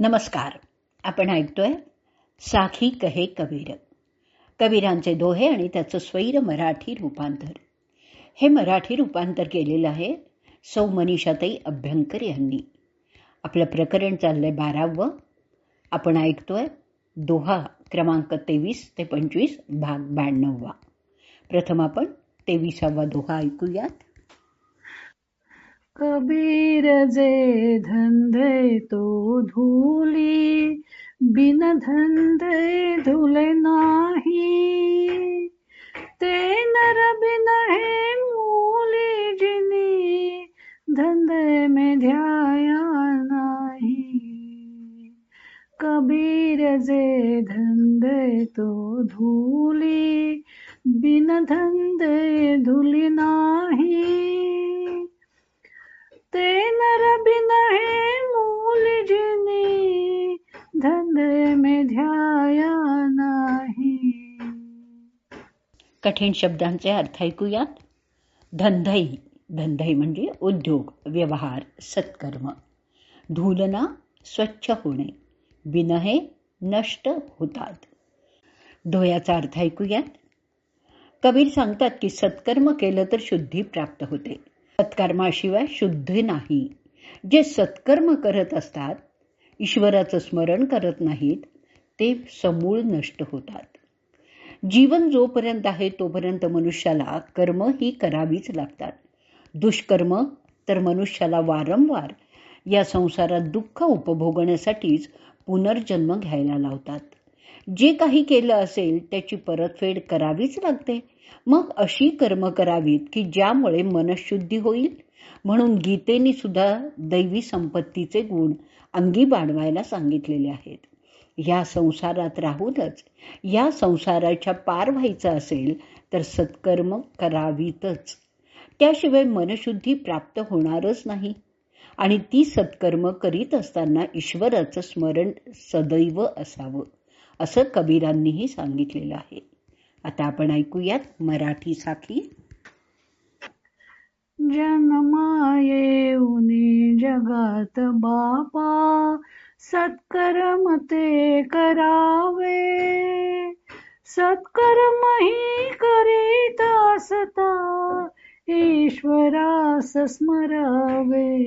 नमस्कार. आपण ऐकतोय साखी कहे कबीर. कबीरांचे दोहे आणि त्याचं स्वैर मराठी रूपांतर. हे मराठी रूपांतर केलेलं आहे सौ मनीषाताई अभ्यंकर यांनी. आपलं प्रकरण चाललंय बारावं. आपण ऐकतोय दोहा क्रमांक तेवीस ते पंचवीस भाग ब्याण्णववा. प्रथम आपण तेविसावा दोहा ऐकूयात. कबीर जे धंधे तो धुली, बिन धंधे धुले नाही। ते नर बिन हे मूली जिनी, धंधे में ध्याया नाही। कबीर जे धंधे तो धुली, बिन धंधे धुली नाही। ते नर बिन हे मूल जिनी धंदे में ध्याया नाही. कठीण शब्दांचे अर्थ ऐकूयात. धंधई धंधई म्हणजे उद्योग व्यवहार सत्कर्म. धुलना स्वच्छ होणे बिनहे नष्ट होतात. डोळ्याचा अर्थ ऐकूयात. कबीर सांगतात की सत्कर्म केलं तर शुद्धी प्राप्त होते. सत्कर्माशिवाय शुद्ध नाही. जे सत्कर्म करत असतात ईश्वराचं स्मरण करत नाहीत ते समूळ नष्ट होतात. जीवन जोपर्यंत आहे तोपर्यंत मनुष्याला कर्म ही करावीच लागतात. दुष्कर्म तर मनुष्याला वारंवार या संसारात दुःख उपभोगण्यासाठीच पुनर्जन्म घ्यायला लावतात. जे काही केलं असेल त्याची परतफेड करावीच लागते. मग अशी कर्म करावीत की ज्यामुळे मनशुद्धी होईल. म्हणून गीतेनी सुद्धा दैवी संपत्तीचे गुण अंगी बाणवायला सांगितलेले आहेत. या संसारात राहूनच या संसाराच्या पार व्हायचं असेल तर सत्कर्म करावीतच. त्याशिवाय मनशुद्धी प्राप्त होणारच नाही. आणि ती सत्कर्म करीत असताना ईश्वराचं स्मरण सदैव असावं. असं कबीरांनीही सांगितलेलं आहे. आता आपण ऐकूयात मराठी साखी जन्माये जगात बापा सत्कर्म ते करावे. सत्कर्म ही करीत असता ईश्वरास स्मरावे.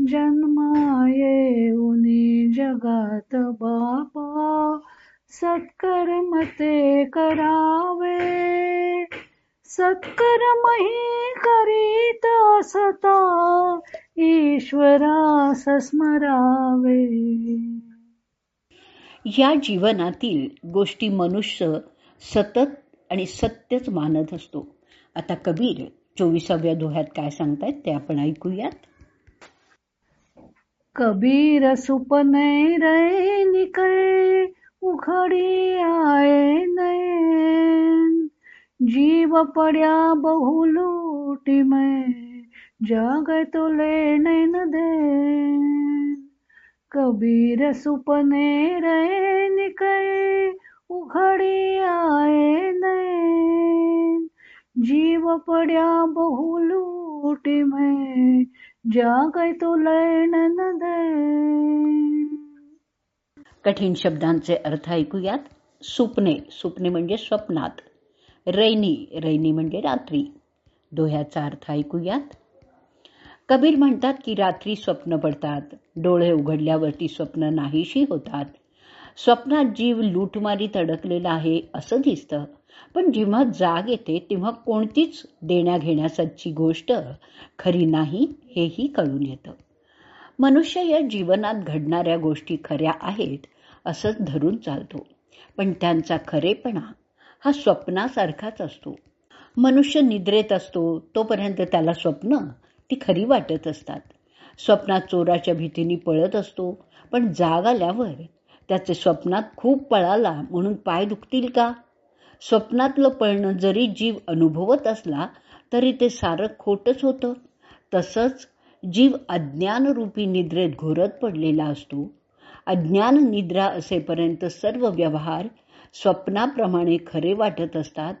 जन्मा येऊनी जगात बापा सत्कर्म ते करावे. सत्कर्म ही करीत असता ईश्वरास स्मरावे. या जीवनातील गोष्टी मनुष्य सतत आणि सत्यच मानत असतो. आता कबीर चोवीसाव्या दोह्यात काय सांगतायत ते आपण ऐकूयात. कबीर सुपने रे निकळे उखडी आए नैन जीव पड्या बहुलूटी में, जाग तो लेने दे कबीर सुपने रे निकळे उखडी आए नैन जीव पड्या बहुलूटी में जाग तो दे कठीण शब्दांचे अर्थ ऐकूयात. सुपने सुपने म्हणजे स्वप्नात. रैनी रैनी म्हणजे रात्री. दोह्याचा अर्थ ऐकूयात. कबीर म्हणतात की रात्री स्वप्न पडतात. डोळे उघडल्यावरती स्वप्न नाहीशी होतात. स्वप्नात जीव लूटमारीत अडकलेला आहे असं दिसतं. पण जेव्हा जाग येते तेव्हा कोणतीच देण्याघेण्यासाची गोष्ट खरी नाही हेही कळून येतं. मनुष्य या जीवनात घडणाऱ्या गोष्टी खऱ्या आहेत असंच धरून चालतो. पण त्यांचा खरेपणा हा स्वप्नासारखाच असतो. मनुष्य निद्रेत असतो तोपर्यंत त्याला स्वप्न ती खरी वाटत असतात. स्वप्नात चोराच्या भीतीने पळत असतो पण जाग आल्यावर त्याचे स्वप्नात खूप पळाला म्हणून पाय दुखतील का? स्वप्नातलं पळणं जरी जीव अनुभवत असला तरी ते सारं खोटंच होतं. तसंच जीव अज्ञानरूपी निद्रेत घोरत पडलेला असतो. अज्ञान निद्रा असेपर्यंत सर्व व्यवहार स्वप्नाप्रमाणे खरे वाटत असतात.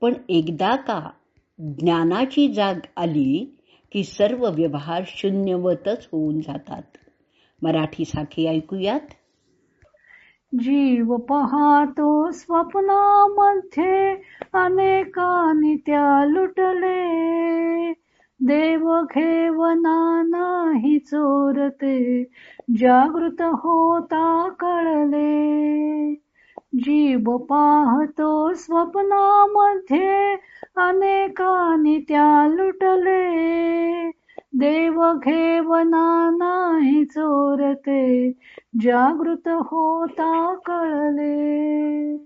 पण एकदा का ज्ञानाची जाग आली की सर्व व्यवहार शून्यवतच होऊन जातात. मराठी साखी ऐकूयात. जीव पहातो स्वप्नामध्ये अनेकानी त्या लुटले. देव घेवना नाही चोरते जागृत होता कळले. जीव पाहतो स्वप्नामध्ये अनेकानी त्या लुटले. देव घेवना नाही चोरते जागृत होता कळले.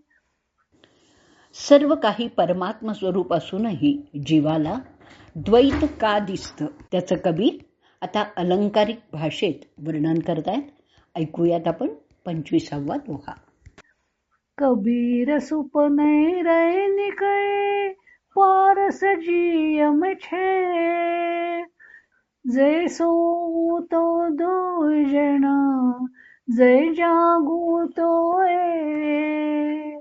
सर्व काही परमात्म स्वरूप असूनही जीवाला द्वैत का दिसतं? त्याचं कबीर आता अलंकारिक भाषेत वर्णन करतायत. ऐकूयात आपण पंचवीसावा दोहा. कबीर सुपने रे निकळे पारस जियम छे. जे सो तो दो जे जागू तो ए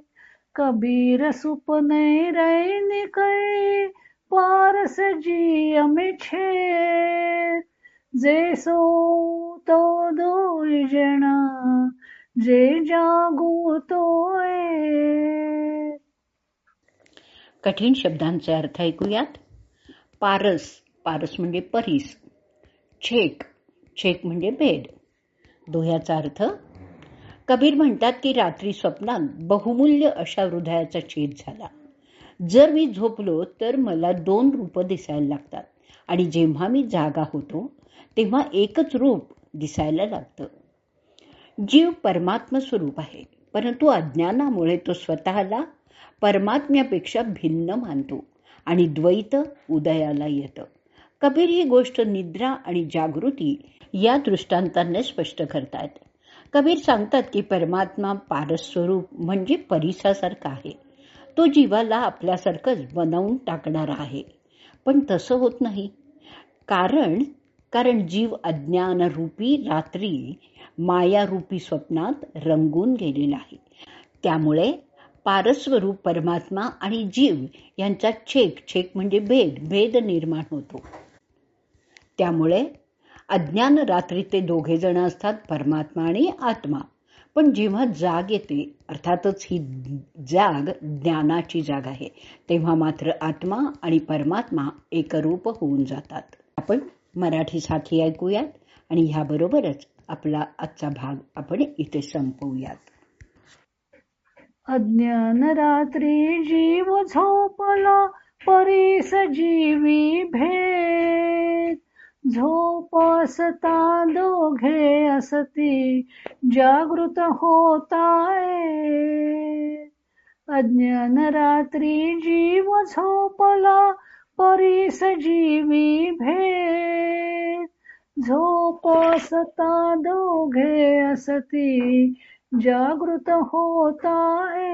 कबीर सुपने रैन कै पारस जी अमिछे जे सो तो दो जे जागू तो ए कठीण शब्दांचे अर्थ ऐकूयात. पारस पारस म्हणजे परीस. छेक. छेक म्हणजे बेड. दोह्याचा अर्थ कबीर म्हणतात की रात्री स्वप्नात बहुमूल्य अशा हृदयाचा छेद झाला. जर मी झोपलो तर मला दोन रूपं दिसायला लागतात आणि जेव्हा मी जागा होतो तेव्हा एकच रूप दिसायला लागतं. जीव परमात्म स्वरूप आहे परंतु अज्ञानामुळे तो स्वतःला परमात्म्यापेक्षा भिन्न मानतो आणि द्वैत उदयाला येतं. कबीर ही गोष्ट निद्रा आणि जागृती या दृष्टांताने स्पष्ट करतात कबीर सांगतात की परमात्मा पारस्वरूप म्हणजे परिसासारखा आहे. तो जीवाला आपल्यासारखंच बनवून टाकणारा आहे. पण तसं होत नाही. कारण कारण जीव अज्ञान रूपी रात्री मायारूपी स्वप्नात रंगून गेलेला आहे त्यामुळे पारस्वरूप परमात्मा आणि जीव यांचा छेक छेक म्हणजे भेद भेद निर्माण होतो. त्यामुळे अज्ञान रात्री ते दोघे जण असतात परमात्मा आणि आत्मा. पण जेव्हा जाग येते अर्थातच ही जाग ज्ञानाची जाग आहे तेव्हा मात्र आत्मा आणि परमात्मा एकरूप होऊन जातात. आपण मराठी साथी ऐकूयात आणि ह्याबरोबरच आपला आजचा भाग आपण इथे संपवूयात. अज्ञान रात्री जीव झोपला परीस जीवी झोप असता दोघे असती जागृत होताय. अज्ञान रात्री जीव झोपला परीस जीवी भेद. झोपसता दोघे असती जागृत होताय.